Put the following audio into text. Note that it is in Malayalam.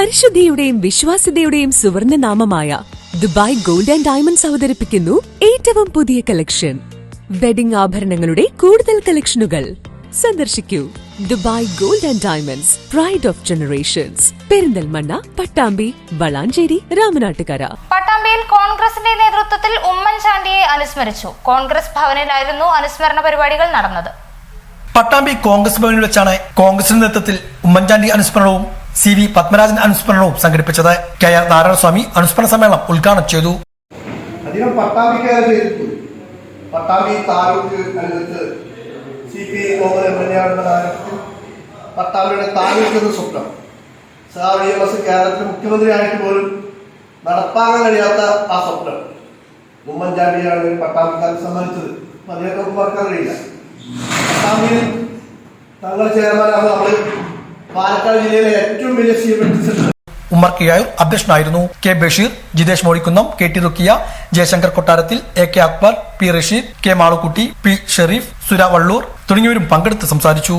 പരിശുദ്ധിയുടെയും വിശ്വാസ്യതയുടെയും സുവർണ നാമമായ ദുബായ് ഗോൾഡ് ആൻഡ് ഡയമണ്ട്സ് അവതരിപ്പിക്കുന്നു ഏറ്റവും പുതിയ കളക്ഷൻ വെഡിംഗ് ആഭരണങ്ങളുടെ കൂടുതൽ കളക്ഷനുകൾ സന്ദർശിക്കൂ. Dubai gold and diamonds pride of generations Perinthalmanna Pattambi Valanchery Ramanattukara. പട്ടാമ്പിയിൽ കോൺഗ്രസിന്റെ നേതൃത്വത്തിൽ ഉമ്മൻചാണ്ടിയെ അനുസ്മരിച്ചു. കോൺഗ്രസ് ഭവനിലായിരുന്നു അനുസ്മരണ പരിപാടികൾ നടന്നത്. പട്ടാമ്പി കോൺഗ്രസ് ഭവനിൽ വെച്ചാണ് കോൺഗ്രസിന്റെ നേതൃത്വത്തിൽ ഉമ്മൻചാണ്ടി അനുസ്മരണവും സി വി പത്മരാജൻ അനുസ്മരണവും സംഘടിപ്പിച്ചത് കെ ആർ നാരായണസ്വാമി അനുസ്മരണ സമ്മേളനം ഉദ്ഘാടനം ചെയ്തു. സ്വപ്നം. കേരളത്തിലെ മുഖ്യമന്ത്രിയായിട്ട് പോലും നടപ്പാക്കാൻ കഴിയാത്ത ആ സ്വപ്നം. ഉമ്മൻചാണ്ടിയാണ് പട്ടാമ്പിക്കാർ സമ്മതിച്ചത്. അതിനൊക്കെ മറക്കാൻ കഴിയില്ല. പട്ടാമിയിൽ തങ്ങൾ ചെയർമാനാണ് നമ്മൾ പാലക്കാട് ജില്ലയിലെ ഏറ്റവും വലിയ C M centre Ummer Kizhayur അധ്യക്ഷനായിരുന്നു. K Basheer Jithesh Mollikkunnam K T Rukkiya Jayashankar കൊട്ടാരത്തിൽ A K Akbar P Rasheed K Malukutty P Shereef Sura Valloor തുടങ്ങിയവരും പങ്കെടുത്ത് സംസാരിച്ചു.